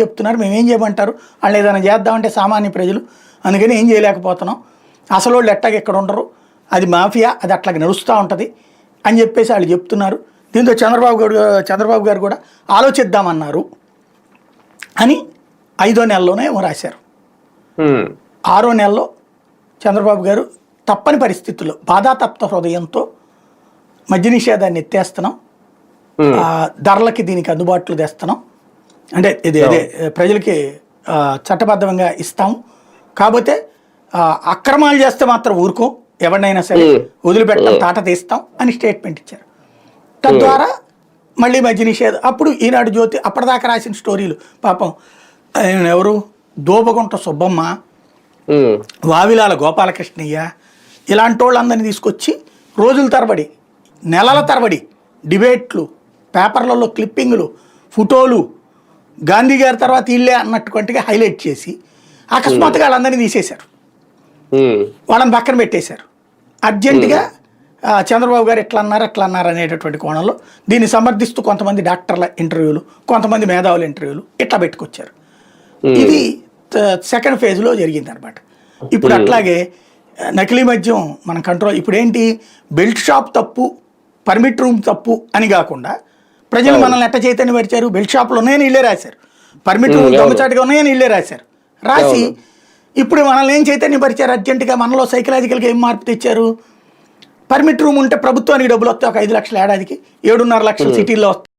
చెప్తున్నారు మేము ఏం చేయమంటారు? వాళ్ళు ఏదైనా చేద్దామంటే సామాన్య ప్రజలు. అందుకని ఏం చేయలేకపోతున్నాం. అసలు వాళ్ళు ఎట్టాగా ఇక్కడ ఉండరు. అది మాఫియా అది అట్లాగే నడుస్తూ ఉంటుంది అని చెప్పేసి వాళ్ళు చెప్తున్నారు. దీంతో చంద్రబాబు గారు చంద్రబాబు గారు కూడా ఆలోచిద్దామన్నారు అని ఐదో నెలలోనే ఏమో రాశారు. ఆరో నెలలో చంద్రబాబు గారు తప్పని పరిస్థితుల్లో బాధాతప్త హృదయంతో మద్య నిషేధాన్ని ఎత్తేస్తున్నాం. ధరలకి దీనికి అందుబాటులో తెస్తున్నాం. అంటే ఇది అదే ప్రజలకి చట్టబద్ధంగా ఇస్తాం. కాకపోతే అక్రమాలు చేస్తే మాత్రం ఊరుకోం. ఎవరినైనా సరే వదిలిపెట్టడం తాట తీస్తాం అని స్టేట్మెంట్ ఇచ్చారు. తద్వారా మళ్ళీ మధ్య నిషేధం. అప్పుడు ఈనాడు జ్యోతి అప్పటిదాకా రాసిన స్టోరీలు. పాపం ఆయన ఎవరు? దోబగుంట సుబ్బమ్మ వావిలాల గోపాలకృష్ణయ్య ఇలాంటి వాళ్ళందరినీ తీసుకొచ్చి రోజుల తరబడి నెలల తరబడి డిబేట్లు పేపర్లలో క్లిప్పింగ్లు ఫోటోలు గాంధీ గారి తర్వాత వీళ్ళే అన్నట్టుగా హైలైట్ చేసి అకస్మాత్తుగా వాళ్ళందరినీ తీసేశారు. ఉమ్, వాళ్ళని పక్కన పెట్టేశారు. అర్జెంటుగా ఆ, చంద్రబాబు గారు ఎట్లా అన్నారు ఎట్లా అన్నారు అనేటటువంటి కోణంలో దీన్ని సమర్థిస్తూ కొంతమంది డాక్టర్ల ఇంటర్వ్యూలు కొంతమంది మేధావుల ఇంటర్వ్యూలు ఇట్లా పెట్టుకొచ్చారు. ఇది సెకండ్ ఫేజ్లో జరిగింది అనమాట ఇప్పుడు అట్లాగే నకిలీ మద్యం మనం కంట్రోల్ ఇప్పుడు ఏంటి బెల్ట్ షాప్ తప్పు పర్మిట్ రూమ్ తప్పు అని కాకుండా ప్రజలు మనల్ని ఎట్ట చైతన్య పరిచారు బెల్ట్ షాపులు ఉన్నాయని ఇల్లే రాశారు. పర్మిట్ రూమ్ దొంగచాటుగా ఉన్నాయని ఇల్లే రాశారు. రాసి ఇప్పుడు మనల్ని ఏం చైతన్య పరిచారు? అర్జెంటుగా మనలో సైకలాజికల్గా ఏం మార్పు తెచ్చారు? పర్మిట్ రూమ్ ఉంటే ప్రభుత్వానికి డబ్బులు వస్తాయి. ఒక ఐదు లక్షల ఏడాదికి. ఏడున్నర లక్షల సిటీల్లో వస్తాయి.